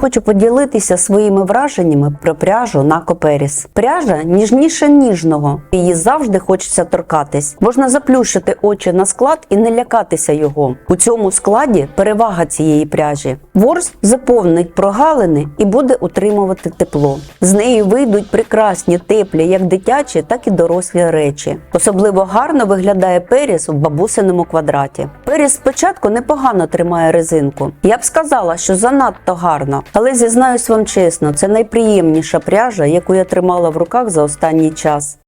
Хочу поділитися своїми враженнями про пряжу на Коперіс. Пряжа ніжніше ніжного. Її завжди хочеться торкатись. Можна заплющити очі на склад і не лякатися його. У цьому складі перевага цієї пряжі. Ворс заповнить прогалини і буде утримувати тепло. З неї вийдуть прекрасні, теплі, як дитячі, так і дорослі речі. Особливо гарно виглядає періс в бабусиному квадраті. Періс спочатку непогано тримає резинку. Я б сказала, що занадто гарно, але зізнаюсь вам чесно, це найприємніша пряжа, яку я тримала в руках за останній час.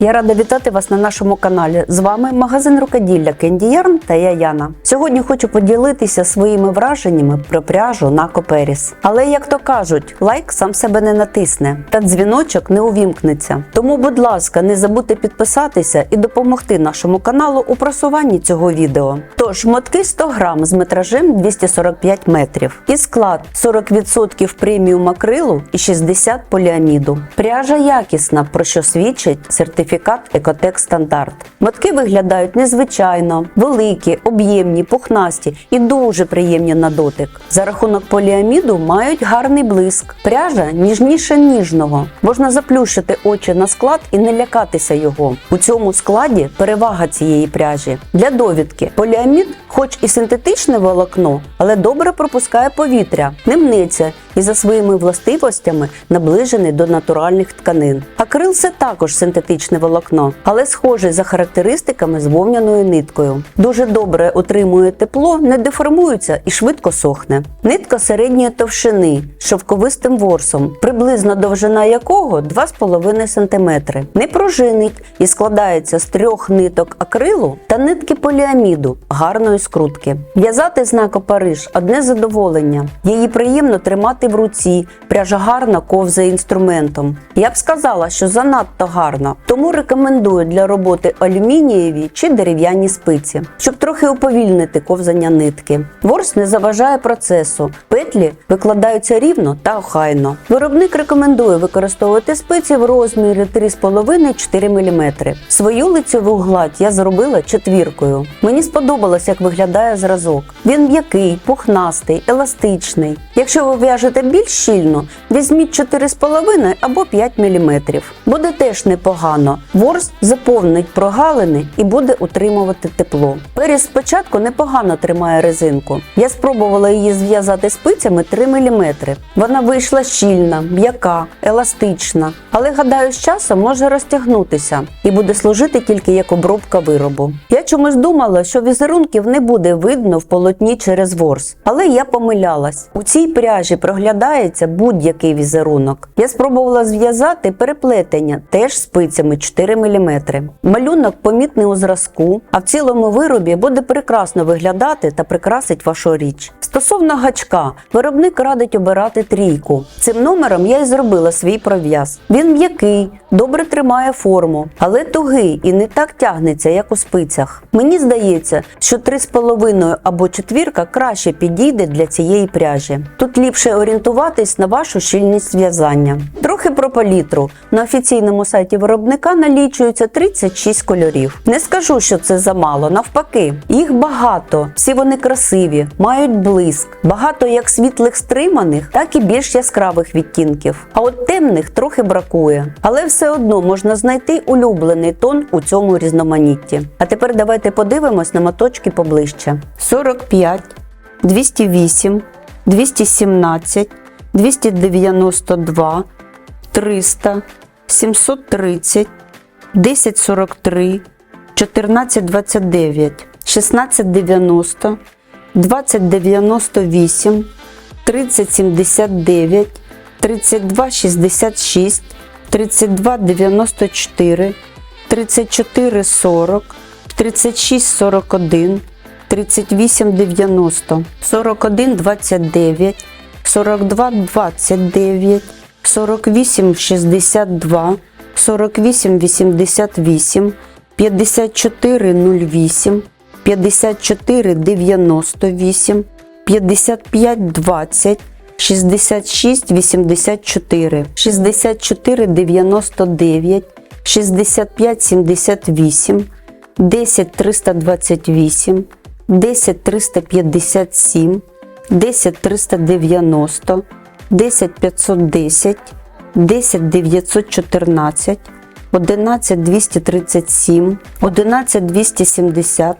Я рада вітати вас на нашому каналі. З вами магазин рукоділля Candy Yarn та я Яна. Сьогодні хочу поділитися своїми враженнями про пряжу на Коперіс. Але як то кажуть, лайк сам себе не натисне, та дзвіночок не увімкнеться. Тому, будь ласка, не забудьте підписатися і допомогти нашому каналу у просуванні цього відео. Тож, мотки 100 грам з метражем 245 метрів. І склад 40% преміум акрилу і 60 поліаміду. Пряжа якісна, про що свідчить сертифікат Екотек Стандарт. Мотки виглядають незвичайно, великі, об'ємні, пухнасті і дуже приємні на дотик. За рахунок поліаміду мають гарний блиск. Пряжа ніжніше ніжного. Можна заплющити очі на склад і не лякатися його. У цьому складі перевага цієї пряжі. Для довідки поліамід, хоч і синтетичне волокно, але добре пропускає повітря, не мнеться і за своїми властивостями наближений до натуральних тканин. Акрил це також синтетичне волокно, але схожий за характеристиками з вовняною ниткою. Дуже добре отримує тепло, не деформується і швидко сохне. Нитка середньої товщини з шовковистим ворсом, приблизна довжина якого 2,5 см. Не пружинить і складається з трьох ниток акрилу та нитки поліаміду гарної скрутки. В'язати знако Париж одне задоволення. Її приємно тримати в руці, пряжа гарно ковзає інструментом. Я б сказала, що занадто гарно, тому рекомендую для роботи алюмінієві чи дерев'яні спиці, щоб трохи уповільнити ковзання нитки. Ворс не заважає процесу, петлі викладаються рівно та охайно. Виробник рекомендує використовувати спиці в розмірі 3,5-4 мм. Свою лицьову гладь я зробила четвіркою. Мені сподобалось, як виглядає зразок. Він м'який, пухнастий, еластичний. Якщо ви в'яжете більш щільно, візьміть 4,5 або 5 мм. Буде теж непогано. Ворс заповнить прогалини і буде утримувати тепло. Періс спочатку непогано тримає резинку. Я спробувала її зв'язати спицями 3 мм. Вона вийшла щільна, м'яка, еластична, але гадаю, з часом може розтягнутися і буде служити тільки як обробка виробу. Я чомусь думала, що візерунків не буде видно в полотні через ворс, але я помилялась. У цій пряжі проглядається будь-який візерунок. Я спробувала зв'язати переплетення теж спицями 4 мм. Малюнок помітний у зразку, а в цілому виробі буде прекрасно виглядати та прикрасить вашу річ. Стосовно гачка, виробник радить обирати трійку. Цим номером я і зробила свій пров'яз. Він м'який, добре тримає форму, але тугий і не так тягнеться, як у спицях. Мені здається, що 3,5 або четвірка краще підійде для цієї пряжі. Тут ліпше орієнтуватись на вашу щільність в'язання. Трохи про палітру. На офіційному сайті виробника налічується 36 кольорів. Не скажу, що це замало, навпаки, їх багато, всі вони красиві, мають блиск, багато як світлих стриманих, так і більш яскравих відтінків. А от темних трохи бракує. Але все одно можна знайти улюблений тон у цьому різноманітті. А тепер давайте подивимось на моточки поближче: 45, 208, 217, 292, 300, 730, 1043, 1429, 1690, 2098, 3079, 3266, 3294, 3440, 3641, 3890, 4129, 4229, 4862, 4888, 5408, 5498, 5520, 6684, 6499, 6578, 10328, 10357, 10390, 10510, 10914, 11237, 11270,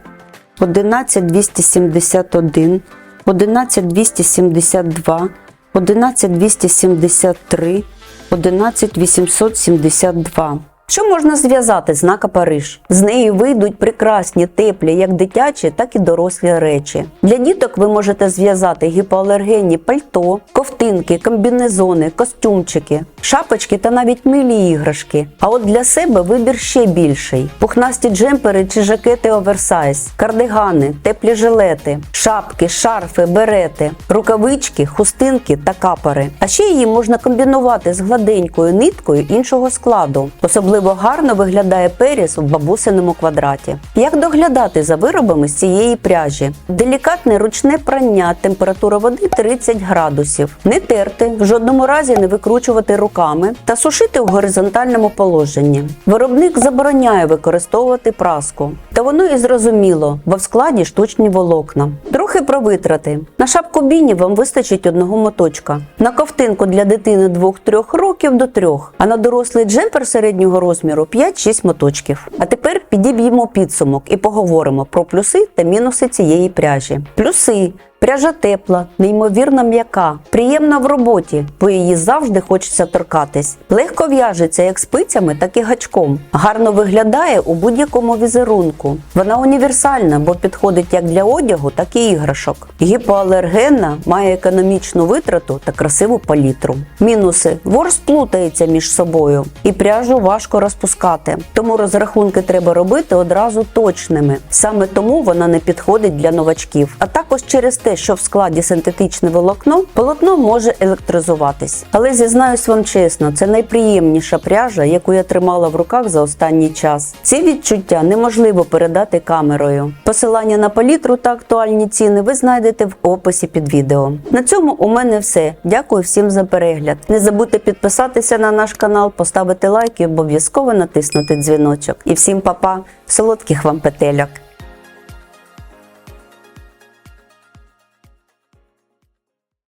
11271, 11272, 11273, 11872. Що можна зв'язати знака Париж? З неї вийдуть прекрасні, теплі, як дитячі, так і дорослі речі. Для діток ви можете зв'язати гіпоалергенні пальто, ковтинки, комбінезони, костюмчики, шапочки та навіть милі іграшки. А от для себе вибір ще більший: пухнасті джемпери чи жакети оверсайз, кардигани, теплі жилети, шапки, шарфи, берети, рукавички, хустинки та капори. А ще її можна комбінувати з гладенькою ниткою іншого складу. Особливо гарно виглядає періс в бабусиному квадраті. Як доглядати за виробами з цієї пряжі? Делікатне ручне прання, температура води 30 градусів. Не терти, в жодному разі не викручувати руками та сушити в горизонтальному положенні. Виробник забороняє використовувати праску. Та воно і зрозуміло, бо в складі штучні волокна. Трохи про витрати. На шапку біні вам вистачить одного моточка. На ковтинку для дитини 2-3 років до 3, а на дорослий джемпер середнього розміру 5-6 моточків. А тепер підіб'ємо підсумок і поговоримо про плюси та мінуси цієї пряжі. Плюси. Пряжа тепла, неймовірно м'яка, приємна в роботі, бо її завжди хочеться торкатись. Легко в'яжеться як спицями, так і гачком. Гарно виглядає у будь-якому візерунку. Вона універсальна, бо підходить як для одягу, так і іграшок. Гіпоалергенна, має економічну витрату та красиву палітру. Мінуси: ворс плутається між собою, і пряжу важко розпускати. Тому розрахунки треба робити одразу точними. Саме тому вона не підходить для новачків. А також через те, що в складі синтетичне волокно, полотно може електризуватись. Але зізнаюсь вам чесно, це найприємніша пряжа, яку я тримала в руках за останній час. Ці відчуття неможливо передати камерою. Посилання на палітру та актуальні ціни ви знайдете в описі під відео. На цьому у мене все. Дякую всім за перегляд. Не забудьте підписатися на наш канал, поставити лайк і обов'язково натиснути дзвіночок. І всім па-па, солодких вам петельок!